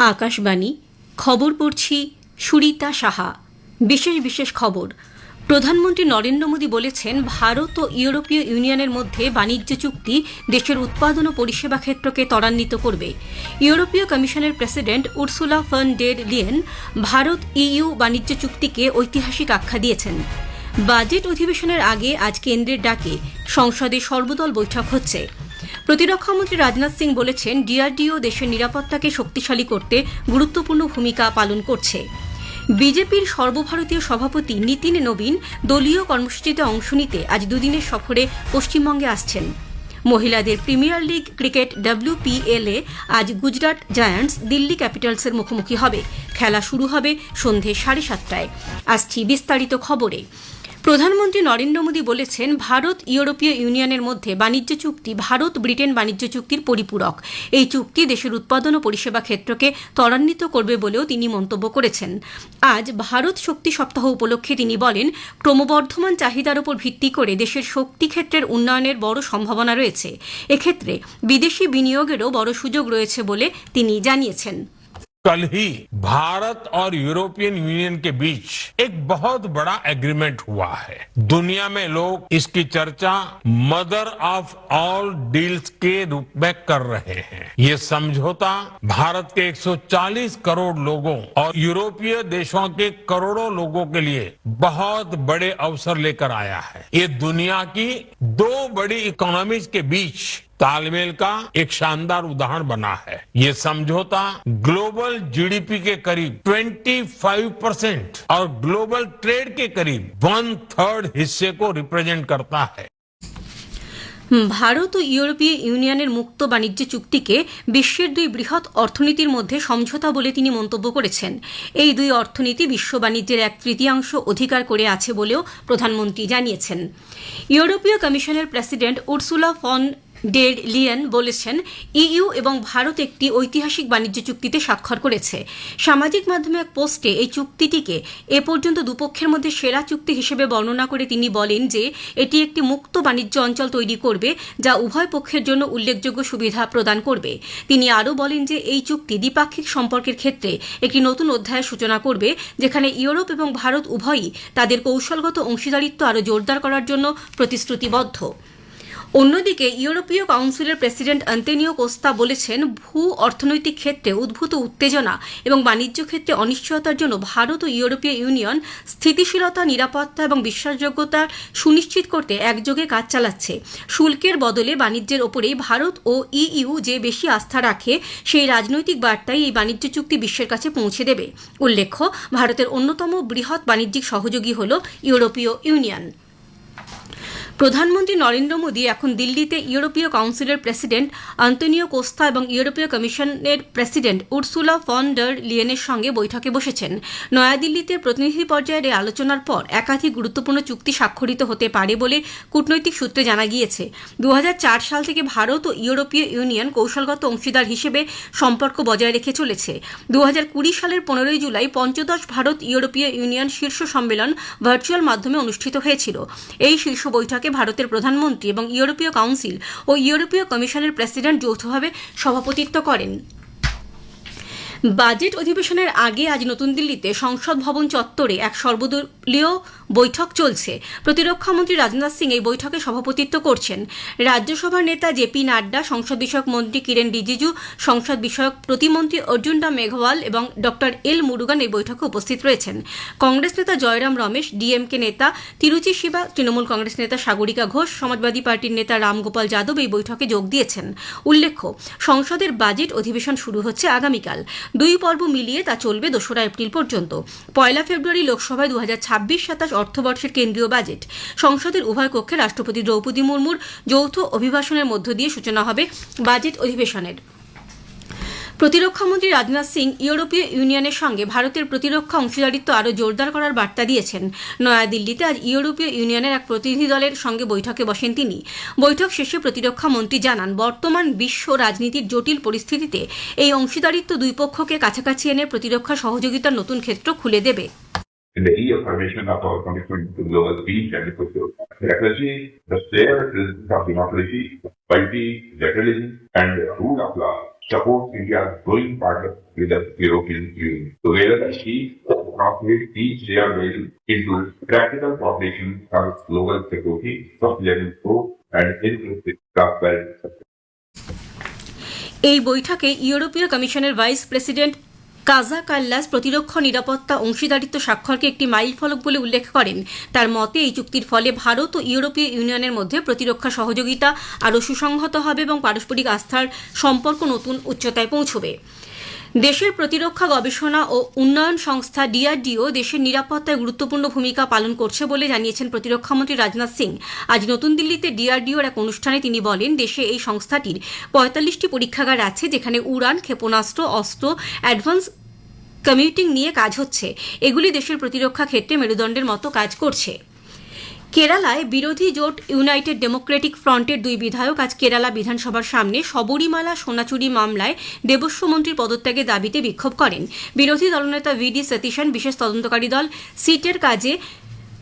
আকাশবাণী, খবর পড়ছি সুরিতা সাহা। বিশেষ বিশেষ খবর। প্রধানমন্ত্রী নরেন্দ্র মোদী বলেছেন, ভারত ও ইউরোপীয় ইউনিয়নের মধ্যে বাণিজ্য চুক্তি দেশের উৎপাদন ও পরিষেবা ক্ষেত্রকে ত্বরান্বিত করবে। ইউরোপীয় কমিশনের president Ursula von der Leyen Bharat EU বাণিজ্য চুক্তিকে ঐতিহাসিক আখ্যা দিয়েছেন। বাজেট অধিবেশনের আগে আজ কেন্দ্রের ডাকে সংসদে সর্বদল বৈঠক হচ্ছে। প্রতিরক্ষামন্ত্রী রাজনাথ সিং বলেছেন, ডিআরডিও দেশের নিরাপত্তাকে শক্তিশালী করতে গুরুত্বপূর্ণ ভূমিকা পালন করছে। বিজেপির সর্বভারতীয় সভাপতি নীতিন নবীন দলীয় কর্মসূচিতে অংশ নিতে আজ দুদিনের সফরে পশ্চিমবঙ্গে আসছেন। মহিলাদের প্রিমিয়ার লিগ ক্রিকেট ডাব্লিউপিএল এ আজ গুজরাট জায়ান্টস দিল্লি ক্যাপিটালসের মুখোমুখি হবে। খেলা শুরু হবে সন্ধে সাড়ে সাতটায়। আসছি বিস্তারিত খবরে। প্রধানমন্ত্রী নরেন্দ্র মোদী বলেছেন, ভারত ইউরোপীয় ইউনিয়নের মধ্যে বাণিজ্য চুক্তি, ভারত ব্রিটেন বাণিজ্য চুক্তির পরিপূরক। এই চুক্তি দেশের উৎপাদন ও পরিষেবা ক্ষেত্রকে ত্বরান্বিত করবে বলেও তিনি মন্তব্য করেছেন। আজ ভারত শক্তি সপ্তাহ উপলক্ষে তিনি বলেন, ক্রমবর্ধমান চাহিদার উপর ভিত্তি করে দেশের শক্তি ক্ষেত্রের উন্নয়নের বড় সম্ভাবনা রয়েছে। এক্ষেত্রে বিদেশি বিনিয়োগেরও বড় সুযোগ রয়েছে বলে তিনি জানিয়েছেন। कल ही भारत और यूरोपियन यूनियन के बीच एक बहुत बड़ा एग्रीमेंट हुआ है। दुनिया में लोग इसकी चर्चा मदर ऑफ़ ऑल डील्स के रूप में कर रहे हैं। ये समझौता भारत के 140 करोड़ लोगों और यूरोपीय देशों के करोड़ों लोगों के लिए बहुत बड़े अवसर लेकर आया है। ये दुनिया की दो बड़ी इकोनॉमीज के बीच तालमेल का एक शानदार उदाहरण बना है ये समझौता ग्लोबल जीडीपी के करीब 25 परसेंट और ग्लोबल ट्रेड के करीब वन थर्ड हिस्से को रिप्रेजेंट करता है ভারত ও ইউরোপীয় ইউনিয়নের মুক্ত বাণিজ্য চুক্তিকে বিশ্বের দুই বৃহৎ অর্থনীতির মধ্যে সমঝোতা বলে তিনি মন্তব্য করেছেন এই দুই অর্থনীতি বিশ্ব বাণিজ্যের এক তৃতীয়াংশ অধিকার করে আছে বলেও প্রধানমন্ত্রী জানিয়েছেন ইউরোপীয় কমিশনের president Ursula von der Leyen বলেছেন, ইইউ এবং ভারত একটি ঐতিহাসিক বাণিজ্য চুক্তিতে স্বাক্ষর করেছে। সামাজিক মাধ্যমে এক পোস্টে এই চুক্তিটিকে এ পর্যন্ত দুপক্ষের মধ্যে সেরা চুক্তি হিসেবে বর্ণনা করে তিনি বলেন যে, এটি একটি মুক্ত বাণিজ্য অঞ্চল তৈরি করবে, যা উভয় পক্ষের জন্য উল্লেখযোগ্য সুবিধা প্রদান করবে। তিনি আরও বলেন যে, এই চুক্তি দ্বিপাক্ষিক সম্পর্কের ক্ষেত্রে একটি নতুন অধ্যায়ের সূচনা করবে, যেখানে ইউরোপ এবং ভারত উভয়ই তাদের কৌশলগত অংশীদারিত্ব আরও জোরদার করার জন্য প্রতিশ্রুতিবদ্ধ। অন্যদিকে ইউরোপীয় কাউন্সিলের প্রেসিডেন্ট আন্তনিও কোস্তা বলেছেন, ভূ অর্থনৈতিক ক্ষেত্রে উদ্ভূত উত্তেজনা এবং বাণিজ্য ক্ষেত্রে অনিশ্চয়তার জন্য ভারত ও ইউরোপীয় ইউনিয়ন স্থিতিশীলতা, নিরাপত্তা এবং বিশ্বাসযোগ্যতা সুনিশ্চিত করতে একযোগে কাজ চালাচ্ছে। শুল্কের বদলে বাণিজ্যের ওপরেই ভারত ও ইইউ যে বেশি আস্থা রাখে, সেই রাজনৈতিক বার্তাই এই বাণিজ্য চুক্তি বিশ্বের কাছে পৌঁছে দেবে। উল্লেখ্য, ভারতের অন্যতম বৃহৎ বাণিজ্যিক সহযোগী হল ইউরোপীয় ইউনিয়ন। প্রধানমন্ত্রী নরেন্দ্র মোদী এখন দিল্লিতে ইউরোপীয় কাউন্সিলের প্রেসিডেন্ট আন্তনিও কোস্তা এবং ইউরোপীয় কমিশনের প্রেসিডেন্ট উর্সুলা ফন ডার লিয়েনের সঙ্গে বৈঠকে বসেছেন। নয়াদিল্লিতে প্রতিনিধি পর্যায়ের এই আলোচনার পর একাধিক গুরুত্বপূর্ণ চুক্তি স্বাক্ষরিত হতে পারে বলে কূটনৈতিক সূত্রে জানা গিয়েছে। দু হাজার চার সাল থেকে ভারত ও ইউরোপীয় ইউনিয়ন কৌশলগত অংশীদার হিসেবে সম্পর্ক বজায় রেখে চলেছে। দু হাজার কুড়ি সালের পনেরোই জুলাই পঞ্চদশ ভারত ইউরোপীয় ইউনিয়ন শীর্ষ সম্মেলন ভার্চুয়াল মাধ্যমে অনুষ্ঠিত হয়েছিল। এই শীর্ষ বৈঠকে ভারতের প্রধানমন্ত্রী এবং ইউরোপীয় কাউন্সিল ও ইউরোপীয় কমিশনের প্রেসিডেন্ট যৌথভাবে সভাপতিত্ব করেন। বাজেট অধিবেশনের আগে আজ নতুন দিল্লিতে সংসদ ভবন চত্বরে এক সর্বদলীয় বৈঠক চলছে। প্রতিরক্ষামন্ত্রী রাজনাথ সিং এই বৈঠকে সভাপতিত্ব করছেন। রাজ্যসভার নেতা জেপি নাড্ডা, সংসদ বিষয়ক মন্ত্রী কিরেন রিজিজু, সংসদ বিষয়ক প্রতিমন্ত্রী অর্জুনডা মেঘওয়াল এবং ডক্টর এল মুরুগান এই বৈঠকে উপস্থিত রয়েছেন। কংগ্রেস নেতা জয়রাম রমেশ, ডিএমকে নেতা তিরুচি শিবা, তৃণমূল কংগ্রেস নেতা সাগরিকা ঘোষ, সমাজবাদী পার্টির নেতা রামগোপাল যাদব এই বৈঠকে যোগ দিয়েছেন। উল্লেখ্য, সংসদের বাজেট অধিবেশন শুরু হচ্ছে আগামীকাল। দুই পর্ব মিলিয়ে তা চলবে দোসরা এপ্রিল পর্যন্ত। পয়লা ফেব্রুয়ারি লোকসভায় দু হাজার ছাব্বিশ সাতাশ অর্থবর্ষের কেন্দ্রীয় বাজেট। সংসদের উভয় কক্ষে রাষ্ট্রপতি দ্রৌপদী মুর্মুর যৌথ অভিভাষণের মধ্য দিয়ে সূচনা হবে বাজেট অধিবেশনের। প্রতিরক্ষামন্ত্রী রাজনাথ সিং ইউরোপীয় ইউনিয়নের সঙ্গে ভারতের প্রতিরক্ষা অংশীদারিত্ব আরও জোরদার করার বার্তা দিয়েছেন নয়াদিল্লিতে আজ ইউরোপীয় ইউনিয়নের এক প্রতিনিধি দলের সঙ্গে বৈঠকে বসেন তিনি বৈঠক শেষে প্রতিরক্ষা মন্ত্রী জানান বর্তমান বিশ্ব রাজনীতির জটিল পরিস্থিতিতে এই অংশীদারিত্ব দুই পক্ষকে কাছাকাছি এনে প্রতিরক্ষা সহযোগিতার নতুন ক্ষেত্র খুলে দেবে in the reaffirmation of our commitment to global peace and security. The shared of democracy, equality, federalism, and rule of law supports India's growing partner with the European Union. Together, we translate each their value into practical cooperation towards global security, sustainable growth, and inclusive transparent. এই বৈঠকে ইউরোপীয় কমিশনের vice president কাজা কাল্লাস প্রতিরক্ষা নিরাপত্তা অংশীদারিত্ব স্বাক্ষরকে একটি mile ফলক বলে উল্লেখ করেন। তার মতে, এই চুক্তির ফলে ভারত ও ইউরোপীয় ইউনিয়নের মধ্যে প্রতিরক্ষা সহযোগিতা আরও সুসংহত হবে এবং পারস্পরিক আস্থার সম্পর্ক নতুন উচ্চতায় পৌঁছবে। দেশের প্রতিরক্ষা গবেষণা ও উন্নয়ন সংস্থা ডিআরডিও দেশের নিরাপত্তায় গুরুত্বপূর্ণ ভূমিকা পালন করছে বলে জানিয়েছেন প্রতিরক্ষামন্ত্রী রাজনাথ সিং। আজ নতুন দিল্লিতে ডিআরডিওর এক অনুষ্ঠানে তিনি বলেন, দেশে এই সংস্থাটির পঁয়তাল্লিশটি পরীক্ষাগার আছে যেখানে উড়ান, ক্ষেপণাস্ত্র, অস্ত্র, অ্যাডভান্স কমিউটিং নিয়ে কাজ হচ্ছে। এগুলি দেশের প্রতিরক্ষা ক্ষেত্রে মেরুদণ্ডের মতো কাজ করছে। কেরালায় বিরোধী জোট ইউনাইটেড ডেমোক্রেটিক ফ্রন্টের দুই বিধায়ক আজ কেরালা বিধানসভার সামনে শবরীমালা সোনাচুরি মামলায় দেবস্ব মন্ত্রীর পদত্যাগের দাবিতে বিক্ষোভ করেন। বিরোধী দলনেতা ভিডি সতীশন, বিশেষ তদন্তকারী দল সিটের কাজে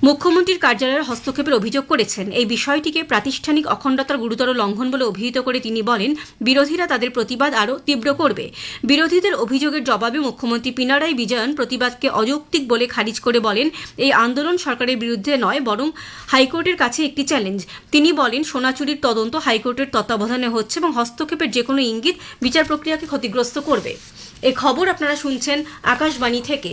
মুখ্যমন্ত্রীর কার্যালয়ের হস্তক্ষেপের অভিযোগ করেছেন। এই বিষয়টিকে প্রাতিষ্ঠানিক অখণ্ডতার গুরুতর লঙ্ঘন বলে অভিহিত করে তিনি বলেন, বিরোধীরা তাদের প্রতিবাদ আরও তীব্র করবে। বিরোধীদের অভিযোগের জবাবে মুখ্যমন্ত্রী পিনারাই বিজয়ন প্রতিবাদকে অযৌক্তিক বলে খারিজ করে বলেন, এই আন্দোলন সরকারের বিরুদ্ধে নয়, বরং হাইকোর্টের কাছে একটি চ্যালেঞ্জ। তিনি বলেন, সোনাচুরির তদন্ত হাইকোর্টের তত্ত্বাবধানে হচ্ছে এবং হস্তক্ষেপের যে কোনো ইঙ্গিত বিচার প্রক্রিয়াকে ক্ষতিগ্রস্ত করবে। এ খবর আপনারা শুনছেন আকাশবাণী থেকে।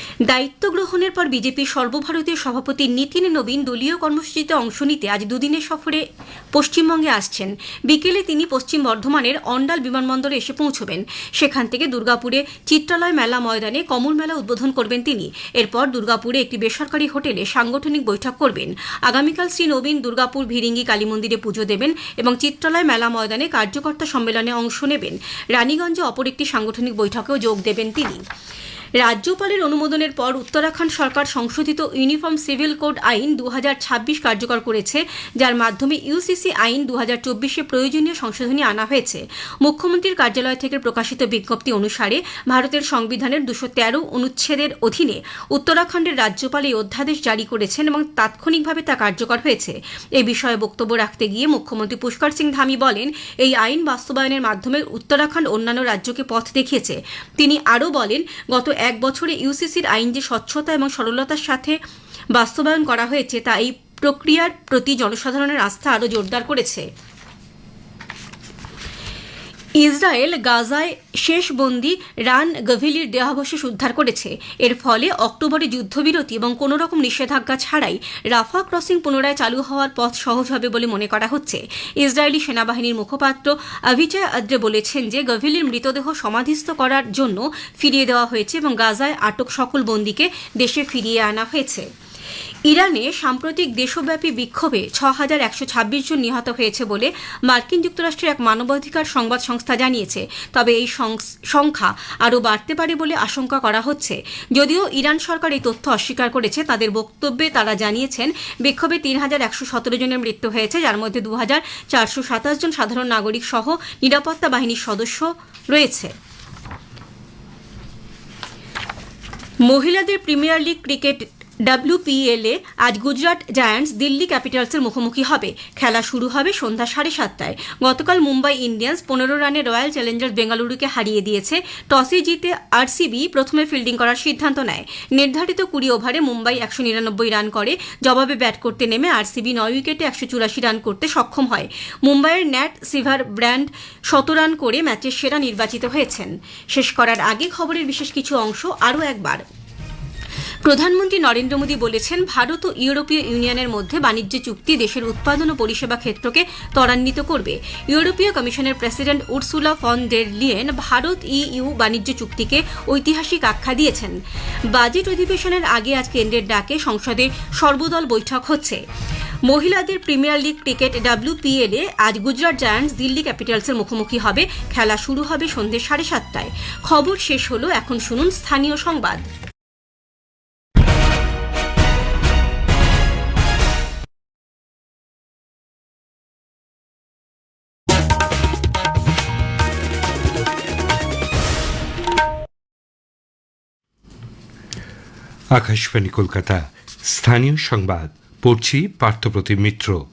দায়িত্ব গ্রহণের পর বিজেপির সর্বভারতীয় সভাপতি নীতিন নবীন দলীয় কর্মসূচিতে অংশ নিতে আজ দুদিনের সফরে পশ্চিমবঙ্গে আসছেন। বিকেলে তিনি পশ্চিম বর্ধমানের অন্ডাল বিমানবন্দরে এসে পৌঁছবেন। সেখান থেকে দুর্গাপুরে চিত্রালয় মেলা ময়দানে কমল মেলা উদ্বোধন করবেন তিনি। এরপর দুর্গাপুরে একটি বেসরকারি হোটেলে সাংগঠনিক বৈঠক করবেন। আগামীকাল শ্রী নবীন দুর্গাপুর, ভিরিঙ্গি, কালী মন্দিরে পুজো দেবেন এবং চিত্রালয় মেলা ময়দানে কার্যকর্তা সম্মেলনে অংশ নেবেন। রানীগঞ্জে অপর একটি সাংগঠনিক বৈঠকেও যোগ দেবেন তিনি। রাজ্যপালের অনুমোদনের পর উত্তরাখণ্ড সরকার সংশোধিত ইউনিফর্ম সিভিল কোড আইন দু হাজার ছাব্বিশ কার্যকর করেছে, যার মাধ্যমে ইউসিসি আইন দু হাজার প্রয়োজনীয় সংশোধনী আনা হয়েছে। মুখ্যমন্ত্রীর কার্যালয় থেকে প্রকাশিত বিজ্ঞপ্তি অনুসারে ভারতের সংবিধানের দুশো তেরো অনুচ্ছেদের অধীনে উত্তরাখণ্ডের রাজ্যপাল এই অধ্যাদেশ জারি করেছেন এবং তাৎক্ষণিকভাবে তা কার্যকর হয়েছে। এ বিষয়ে বক্তব্য রাখতে গিয়ে মুখ্যমন্ত্রী পুষ্কর সিং ধামি বলেন, এই আইন বাস্তবায়নের মাধ্যমে উত্তরাখণ্ড অন্যান্য রাজ্যকে পথ দেখিয়েছে। তিনি আরও বলেন, গত এক বছরে ইউসিসির আইন যে স্বচ্ছতা এবং সরলতার সাথে বাস্তবায়ন করা হয়েছে, তা এই প্রক্রিয়ার প্রতি জনসাধারণের আস্থা আরও জোরদার করেছে। ইসরায়েল গাজায় শেষ বন্দি রান গভিলির দেহাবশেষ উদ্ধার করেছে। এর ফলে অক্টোবরে যুদ্ধবিরতি এবং কোনো রকম নিষেধাজ্ঞা ছাড়াই রাফা ক্রসিং পুনরায় চালু হওয়ার পথ সহজ হবে বলে মনে করা হচ্ছে। ইসরায়েলি সেনাবাহিনীর মুখপাত্র অভিজয় আদ্রে বলেছেন যে, গভিলির মৃতদেহ সমাধিস্থ করার জন্য ফিরিয়ে দেওয়া হয়েছে এবং গাজায় আটক সকল বন্দিকে দেশে ফিরিয়ে আনা হয়েছে। ইরানে সাম্প্রতিক দেশব্যাপী বিক্ষোভে ছ হাজার একশো ছাব্বিশ জন নিহত হয়েছে বলে মার্কিন যুক্তরাষ্ট্রের এক মানবাধিকার সংবাদ সংস্থা জানিয়েছে। তবে এই সংখ্যা আরও বাড়তে পারে বলে আশঙ্কা করা হচ্ছে। যদিও ইরান সরকার এই তথ্য অস্বীকার করেছে, তাদের বক্তব্যে তারা জানিয়েছেন, বিক্ষোভে তিন হাজার একশো সতেরো জনের মৃত্যু হয়েছে, যার মধ্যে দু হাজার চারশো সাতাশ জন সাধারণ নাগরিক সহ নিরাপত্তা বাহিনীর সদস্য রয়েছে। মহিলাদের প্রিমিয়ার লিগ ক্রিকেট ডাব্লিউপিএলে আজ গুজরাট জায়ান্টস দিল্লি ক্যাপিটালসের মুখোমুখি হবে। খেলা শুরু হবে সন্ধ্যা সাড়ে সাতটায়। গতকাল মুম্বাই ইন্ডিয়ান্স পনেরো রানে রয়্যাল চ্যালেঞ্জার্স বেঙ্গালুরুকে হারিয়ে দিয়েছে। টসে জিতে আরসিবি প্রথমে ফিল্ডিং করার সিদ্ধান্ত নেয়। নির্ধারিত কুড়ি ওভারে মুম্বাই একশো নিরানব্বই রান করে। জবাবে ব্যাট করতে নেমে আরসিবি নয় উইকেটে একশো চুরাশি রান করতে সক্ষম হয়। মুম্বাইয়ের ন্যাট সিভার ব্র্যান্ড শত রান করে ম্যাচের সেরা নির্বাচিত হয়েছেন। শেষ করার আগে খবরের বিশেষ কিছু অংশ আরও একবার। প্রধানমন্ত্রী নরেন্দ্র মোদী বলেছেন, ভারত ও ইউরোপীয় ইউনিয়নের মধ্যে বাণিজ্য চুক্তি দেশের উৎপাদন ও পরিষেবা ক্ষেত্রকে ত্বরান্বিত করবে। ইউরোপীয় কমিশনের president Ursula von der Leyen Bharat EU বাণিজ্য চুক্তিকে ঐতিহাসিক আখ্যা দিয়েছেন। বাজেট অধিবেশনের আগে আজ কেন্দ্রের ডাকে সংসদে সর্বদল বৈঠক হচ্ছে। মহিলাদের প্রিমিয়ার লিগ ক্রিকেট ডাব্লিউপিএল এ আজ গুজরাট জায়ান্টস দিল্লি ক্যাপিটালসের মুখোমুখি হবে। খেলা শুরু হবে সন্ধ্যে সাড়ে সাতটায়। খবর শেষ হলো, এখন শুনুন স্থানীয় সংবাদ। আকাশবাণী কলকাতা। স্থানীয় সংবাদ। পড়ছি পার্থপ্রতিম মিত্র।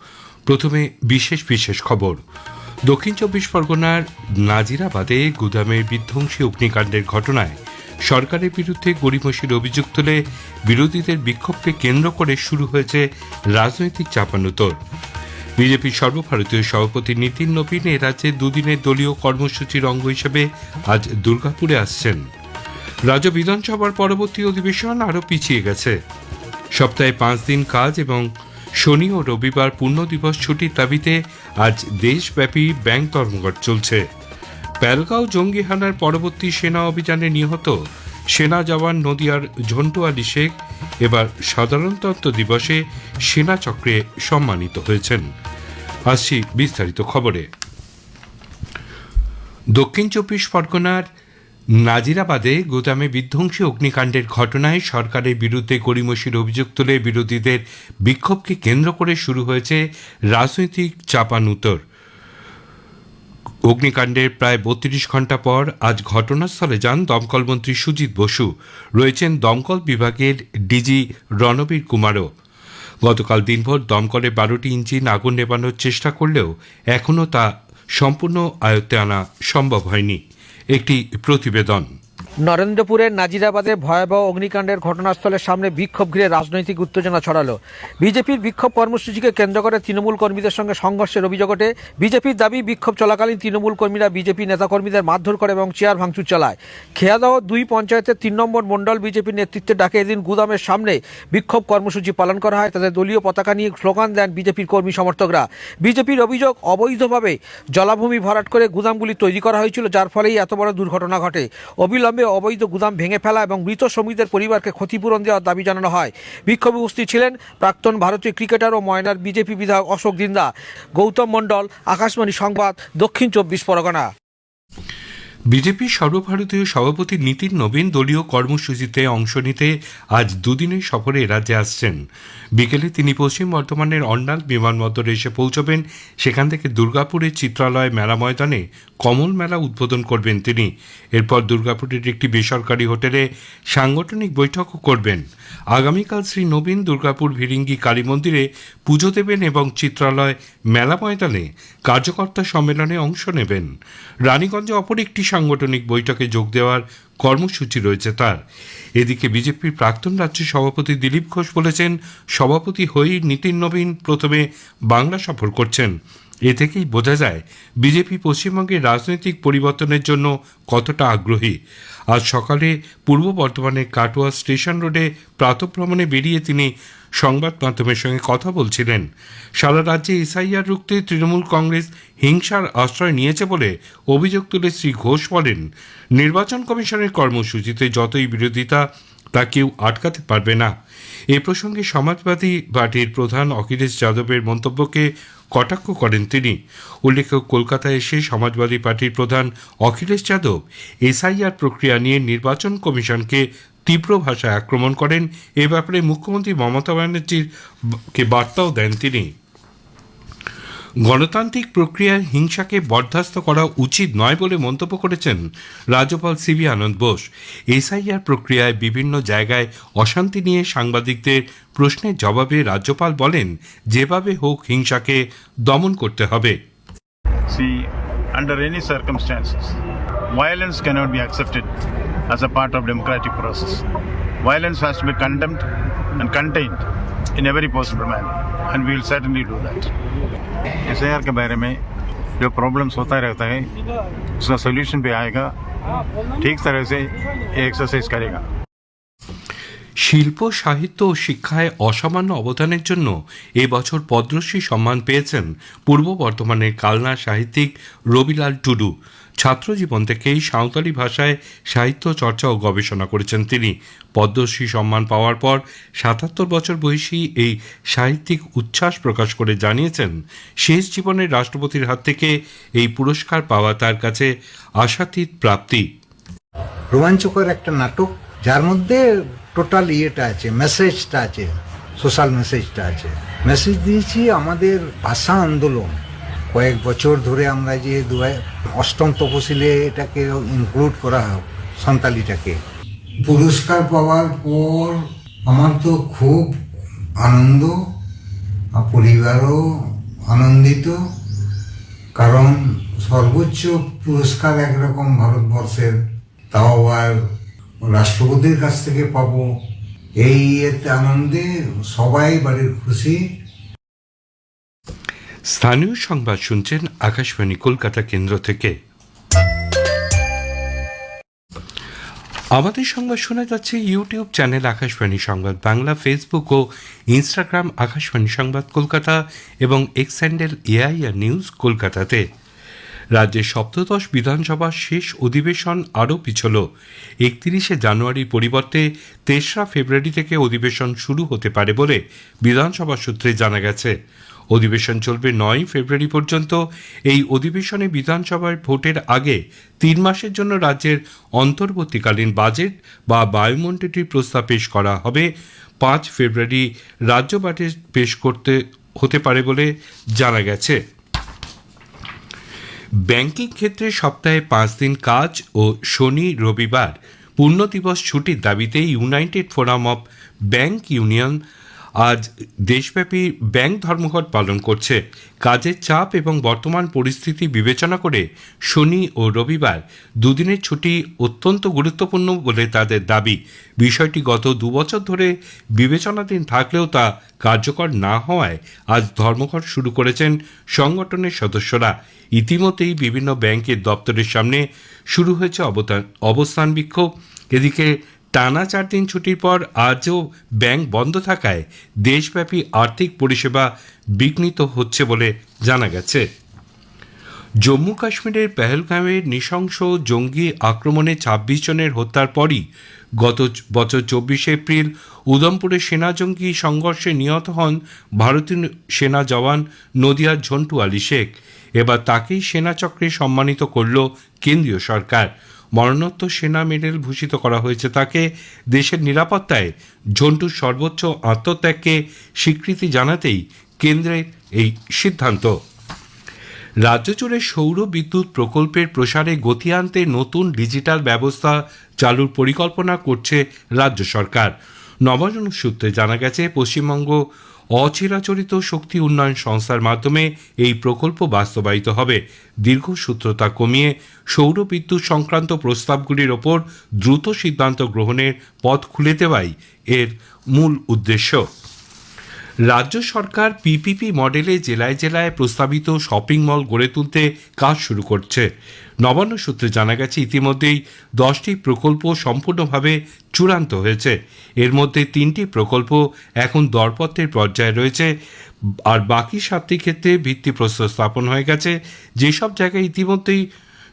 প্রথমে বিশেষ বিশেষ খবর। দক্ষিণ চব্বিশ পরগনার নাজিরাবাদে গুদামের বিধ্বংসী অগ্নিকাণ্ডের ঘটনায় সরকারের বিরুদ্ধে গরিমসির অভিযোগ তুলে বিরোধীদের বিক্ষোভকে কেন্দ্র করে শুরু হয়েছে রাজনৈতিক চাপানুতর বিজেপির সর্বভারতীয় সভাপতি নীতিন নবীন এ রাজ্যে দুদিনের দলীয় কর্মসূচির অঙ্গ হিসেবে আজ দুর্গাপুরে আসছেন। রাজ্য বিধানসভার পরবর্তী অধিবেশন আরও পিছিয়ে গেছে। সপ্তাহে পাঁচ দিন কাজ এবং শনি ও রবিবার পূর্ণ দিবস ছুটির দাবিতে আজ দেশব্যাপী ব্যাংক ধর্মঘট চলছে। প্যালগাঁও জঙ্গি হানার পরবর্তী সেনা অভিযানে নিহত সেনা জওয়ান নদিয়ার ঝন্টু আলী শেখ এবার সাধারণতন্ত্র দিবসে সেনা চক্রে সম্মানিত হয়েছেন। আসছি বিস্তারিত খবরে। দক্ষিণ চব্বিশ পরগনার নাজিরাবাদে গুদামে বিধ্বংসী অগ্নিকাণ্ডের ঘটনায় সরকারের বিরুদ্ধে গড়িমসির অভিযোগ তুলে বিরোধীদের বিক্ষোভকে কেন্দ্র করে শুরু হয়েছে রাজনৈতিক চাপানুতর। অগ্নিকাণ্ডের প্রায় বত্রিশ ঘণ্টা পর আজ ঘটনাস্থলে যান দমকলমন্ত্রী সুজিত বসু। রয়েছেন দমকল বিভাগের ডিজি রণবীর কুমারও। গতকাল দিনভর দমকলে বারোটি ইঞ্জিন আগুন নেবানোর চেষ্টা করলেও এখনও তা সম্পূর্ণ আয়ত্তে আনা সম্ভব হয়নি। একটি প্রতিবেদন। নরেন্দ্রপুরের নাজিরাবাদে ভয়াবহ অগ্নিকাণ্ডের ঘটনাস্থলের সামনে বিক্ষোভ ঘিরে রাজনৈতিক উত্তেজনা ছড়ালো। বিজেপির বিক্ষোভ কর্মসূচিকে কেন্দ্র করে তৃণমূল কর্মীদের সঙ্গে সংঘর্ষের অভিযোগ ওঠে। বিজেপির দাবি, বিক্ষোভ চলাকালীন তৃণমূল কর্মীরা বিজেপি নেতাকর্মীদের মারধর করে এবং চেয়ার ভাঙচুর চালায়। খেয়াদাহ দুই পঞ্চায়েতের তিন নম্বর মণ্ডল বিজেপির নেতৃত্বে ডাকে এদিন গুদামের সামনে বিক্ষোভ কর্মসূচি পালন করা হয়। তাদের দলীয় পতাকা নিয়ে স্লোগান দেন বিজেপির কর্মী সমর্থকরা। বিজেপির অভিযোগ, অবৈধভাবে জলাভূমি ভরাট করে গুদামগুলি তৈরি করা হয়েছিল, যার ফলেই এত বড় দুর্ঘটনা ঘটে। অবিলম্বে অবৈধ গুদাম ভেঙে ফেলা এবং মৃত শ্রমিকদের পরিবারকে ক্ষতিপূরণ দেওয়ার দাবি জানানো হয়। বিক্ষোভে উপস্থিত ছিলেন প্রাক্তন ভারতীয় ক্রিকেটার ও ময়নার বিজেপি বিধায়ক অশোক দিন্দা, গৌতম মণ্ডল, আকাশবাণী সংবাদ, দক্ষিণ চব্বিশ পরগনা। বিজেপির সর্বভারতীয় সভাপতি নীতিন নবীন দলীয় কর্মসূচিতে অংশ নিতে আজ দুদিনের সফরে রাজ্যে আসছেন। বিকেলে তিনি পশ্চিম বর্ধমানের অন্ডাল বিমানবন্দরে এসে পৌঁছবেন। সেখান থেকে দুর্গাপুরের চিত্রালয় মেলা ময়দানে কমল মেলা উদ্বোধন করবেন তিনি। এরপর দুর্গাপুরের একটি বেসরকারি হোটেলে সাংগঠনিক বৈঠকও করবেন। আগামীকাল শ্রী নবীন দুর্গাপুর ভিরিঙ্গি কালী মন্দিরে পুজো দেবেন এবং চিত্রালয় মেলা ময়দানে কার্যকর্তা সম্মেলনে অংশ নেবেন। রানীগঞ্জে অপর একটি সাংগঠনিক বৈঠকে যোগ দেওয়ার কর্মসূচি রয়েছে তার। এদিকে বিজেপির প্রাক্তন রাজ্য সভাপতি দিলীপ ঘোষ বলেছেন, সভাপতি হয়েই নীতিন নবীন প্রথমে বাংলা সফর করছেন। এ থেকেই বোঝা যায়, বিজেপি পশ্চিমবঙ্গের রাজনৈতিক পরিবর্তনের জন্য কতটা আগ্রহী। আজ সকালে পূর্ব বর্ধমানের কাটোয়া স্টেশন রোডে প্রাতঃভ্রমণে বেরিয়ে তিনি সংবাদ মাধ্যমের সঙ্গে কথা বলছিলেন। সারা রাজ্যে এসআইআর রুখতে তৃণমূল কংগ্রেস হিংসার আশ্রয় নিয়েছে বলে অভিযোগ তুলে শ্রী ঘোষ বলেন, নির্বাচন কমিশনের কর্মসূচিতে যতই বিরোধিতা তা কেউ আটকাতে পারবে না। এ প্রসঙ্গে সমাজবাদী পার্টির প্রধান অখিলেশ যাদবের মন্তব্যকে কটাক্ষ করেন তিনি। উল্লেখ্য, কলকাতায় এসে সমাজবাদী পার্টির প্রধান অখিলেশ যাদব এসআইআর প্রক্রিয়া নিয়ে নির্বাচন কমিশনকে তীব্র ভাষায় আক্রমণ করেন। এ ব্যাপারে মুখ্যমন্ত্রী মমতা ব্যানার্জির কে বার্তাও দেন তিনি। গণতান্ত্রিক প্রক্রিয়ায় হিংসাকে বরদাস্ত করা উচিত নয় বলে মন্তব্য করেছেন রাজ্যপাল C V Ananda Bose. SIR প্রক্রিয়ায় বিভিন্ন জায়গায় অশান্তি নিয়ে সাংবাদিকদের প্রশ্নের জবাবে রাজ্যপাল বলেন, যেভাবে হোক হিংসাকে দমন করতে হবে। And we will certainly do that. S के बारे में जो प्रॉब्लम्स होता रहता है, उसका सोल्यूशन भी आएगा। ठीक तरह से एक्सरसाइज करेगा। শিল্প, সাহিত্য ও শিক্ষায় অসামান্য অবদানের জন্য এ বছর পদ্মশ্রী সম্মান পেয়েছেন পূর্ব বর্ধমানের কালনা সাহিত্যিক রবিলাল টুডু। ছাত্রজীবন থেকেই সাঁওতালি ভাষায় সাহিত্য চর্চা ও গবেষণা করেছেন তিনি। পদ্মশ্রী সম্মান পাওয়ার পর সাতাত্তর বছর বয়সী এই সাহিত্যিক উচ্ছ্বাস প্রকাশ করে জানিয়েছেন, শেষ জীবনের রাষ্ট্রপতির হাত থেকে এই পুরস্কার পাওয়া তার কাছে আশাতীত প্রাপ্তি। রোমাঞ্চকর একটা নাটক, যার মধ্যে টোটাল ইয়েটা আছে মেসেজটা আছে সোশ্যাল মেসেজটা আছে। মেসেজ দিয়েছি আমাদের ভাষা আন্দোলন। কয়েক বছর ধরে আমরা যে দু অষ্টম তপশিলে এটাকে ইনক্লুড করা হয় সান্তালিটাকে। পুরস্কার পাওয়ার পর আমার তো খুব আনন্দ, আর পরিবারও আনন্দিত, কারণ সর্বোচ্চ পুরস্কার একরকম ভারতবর্ষের, তাও আবার রাষ্ট্রপতির কাছ থেকে পাবো। এই এতে আনন্দে সবাই বাড়ির খুশি। স্থানীয় সংবাদ শুনছেন আকাশবাণী কলকাতা কেন্দ্র থেকে। আমাদের সংবাদ শোনা যাচ্ছে ইউটিউব চ্যানেল আকাশবাণী সংবাদ, বাংলা ফেসবুক ও ইনস্টাগ্রাম আকাশবাণী সংবাদ কলকাতা এবং এক্স হ্যান্ডেল এআইআর নিউজ কলকাতাতে। রাজ্যের সপ্তদশ বিধানসভার শেষ অধিবেশন আরও পিছল। একত্রিশে জানুয়ারির পরিবর্তে তেসরা ফেব্রুয়ারি থেকে অধিবেশন শুরু হতে পারে বলে বিধানসভা সূত্রে জানা গেছে। অধিবেশন চলবে নয় ফেব্রুয়ারি পর্যন্ত। এই অধিবেশনে বিধানসভায় ভোটের আগে তিন মাসের জন্য রাজ্যের অন্তর্বর্তীকালীন বাজেট বা বায়ুমন্ডলীর প্রস্তাব পেশ করা হবে। পাঁচ ফেব্রুয়ারি রাজ্য বাজেট পেশ করতে হতে পারে বলে জানা গেছে। ব্যাংকিং ক্ষেত্রে সপ্তাহে পাঁচ দিন কাজ ও শনি, রবিবার পূর্ণ দিবস ছুটির দাবিতে united forum of bank union আজ দেশব্যাপী ব্যাংক ধর্মঘট পালন করছে। কাজের চাপ এবং বর্তমান পরিস্থিতি বিবেচনা করে শনি ও রবিবার দুদিনের ছুটি অত্যন্ত গুরুত্বপূর্ণ বলে তাদের দাবি। বিষয়টি গত দুবছর ধরে বিবেচনাধীন থাকলেও তা কার্যকর না হওয়ায় আজ ধর্মঘট শুরু করেছেন সংগঠনের সদস্যরা। ইতিমধ্যেই বিভিন্ন ব্যাংকের দপ্তরের সামনে শুরু হয়েছে অবস্থান বিক্ষোভ। এদিকে টানা চার দিন ছুটির পর আজও ব্যাংক বন্ধ থাকায় দেশব্যাপী আর্থিক পরিষেবা বিঘ্নিত হচ্ছে বলে জানা গেছে। জম্মু কাশ্মীরের পেহেলগাঁওয়ে নৃশংস জঙ্গি আক্রমণে ছাব্বিশ জনের হত্যার পরই গত বছর চব্বিশে এপ্রিল উদমপুরে সেনা জঙ্গি সংঘর্ষে নিহত হন ভারতীয় সেনা জওয়ান নদিয়ার ঝন্টু আলী শেখ। এবার তাকেই সেনা চক্রে সম্মানিত করল কেন্দ্রীয় সরকার। মরণোত্তর সেনা মেডেল ভূষিত করা হয়েছে তাকে দেশের নিরাপত্তায় ঝন্টুর সর্বোচ্চ আত্মত্যাগকে স্বীকৃতি জানাতেই কেন্দ্রের এই সিদ্ধান্ত। রাজ্য জুড়ে সৌর বিদ্যুৎ প্রকল্পের প্রসারে গতি আনতে নতুন ডিজিটাল ব্যবস্থা চালুর পরিকল্পনা করছে রাজ্য সরকার। নবায়ন সূত্রে জানা গেছে, পশ্চিমবঙ্গ অচিরাচরিত শক্তি উন্নয়ন সংস্থার মাধ্যমে এই প্রকল্প বাস্তবায়িত হবে। দীর্ঘসূত্রতা কমিয়ে সৌর বিদ্যুৎ সংক্রান্ত প্রস্তাবগুলির ওপর দ্রুত সিদ্ধান্ত গ্রহণের পথ খুলে দেওয়াই এর মূল উদ্দেশ্য। রাজ্য সরকার পিপিপি মডেলে জেলায় জেলায় প্রস্তাবিত শপিং মল গড়ে তুলতে কাজ শুরু করছে। নবান্ন সূত্রে জানা গেছে, ইতিমধ্যেই দশটি প্রকল্প সম্পূর্ণভাবে চূড়ান্ত হয়েছে। এর মধ্যে তিনটি প্রকল্প এখন দরপত্রের পর্যায়ে রয়েছে। আর বাকি সাতটি ক্ষেত্রে ভিত্তিপ্রস্তর স্থাপন হয়ে গেছে। যেসব জায়গায় ইতিমধ্যেই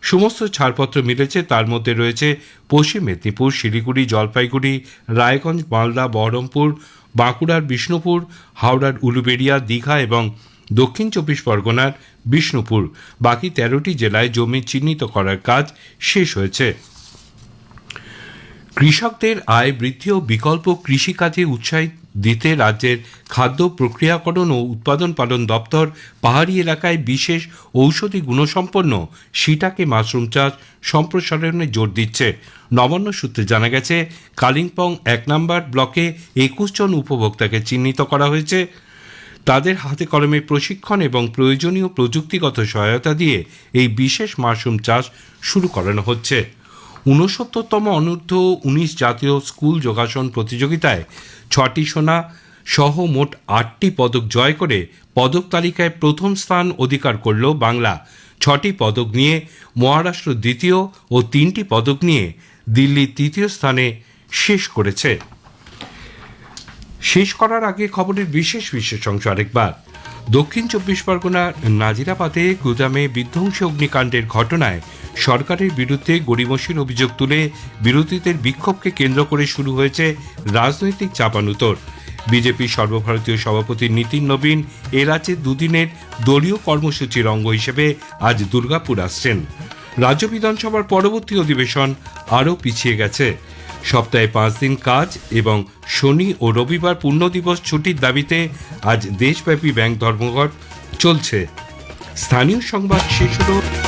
সমস্ত ছাড়পত্র মিলেছে, তার মধ্যে রয়েছে পশ্চিম মেদিনীপুর, শিলিগুড়ি, জলপাইগুড়ি, রায়গঞ্জ, মালদা, বহরমপুর, বাঁকুড়ার বিষ্ণুপুর, হাওড়ার উলুবেড়িয়া, দীঘা এবং দক্ষিণ চব্বিশ পরগনার বিষ্ণুপুর। বাকি তেরোটি জেলায় জমি চিহ্নিত করার কাজ শেষ হয়েছে। কৃষকদের আয় বৃদ্ধি ও বিকল্প কৃষিকাজে উৎসাহিত দিতে রাজ্যের খাদ্য প্রক্রিয়াকরণ ও উৎপাদন পালন দপ্তর পাহাড়ি এলাকায় বিশেষ ঔষধি গুণসম্পন্ন সিটাকে মাশরুম চাষ সম্প্রসারণে জোর দিচ্ছে। নবান্ন সূত্রে জানা গেছে, কালিম্পং এক নম্বর ব্লকে একুশ জন উপভোক্তাকে চিহ্নিত করা হয়েছে। তাদের হাতে কলমে প্রশিক্ষণ এবং প্রয়োজনীয় প্রযুক্তিগত সহায়তা দিয়ে এই বিশেষ মাশরুম চাষ শুরু করানো হচ্ছে। ঊনসত্তরতম অনূর্ধ্ব উনিশ জাতীয় স্কুল যোগাসন প্রতিযোগিতায় ছটি সোনা সহ মোট আটটি পদক জয় করে পদক তালিকায় প্রথম স্থান অধিকার করল বাংলা। ছটি পদক নিয়ে মহারাষ্ট্র দ্বিতীয় ও তিনটি পদক নিয়ে দিল্লি তৃতীয় স্থানে শেষ করেছে। শেষ করার আগে খবরের বিশেষ বিশেষ অংশ আরেকবার। দক্ষিণ চব্বিশ পরগনার নাজিরাবাদে গুদামে বিধ্বংসী অগ্নিকাণ্ডের ঘটনায় সরকারের বিরুদ্ধে গড়িমসির অভিযোগ তুলে বিরোধীদের বিক্ষোভকে কেন্দ্র করে শুরু হয়েছে রাজনৈতিক চাপানুতর। বিজেপি সর্বভারতীয় সভাপতি নীতিন নবীন এ রাজ্যে দুদিনের দলীয় কর্মসূচির অঙ্গ হিসেবে আজ দুর্গাপুর আসছেন। রাজ্য বিধানসভার পরবর্তী অধিবেশন আরও পিছিয়ে গেছে। সপ্তাহে পাঁচ দিন কাজ এবং শনি ও রবিবার পূর্ণ দিবস ছুটির দাবিতে আজ দেশব্যাপী ব্যাংক ধর্মঘট চলছে। স্থানীয় সংবাদ শেষ হল।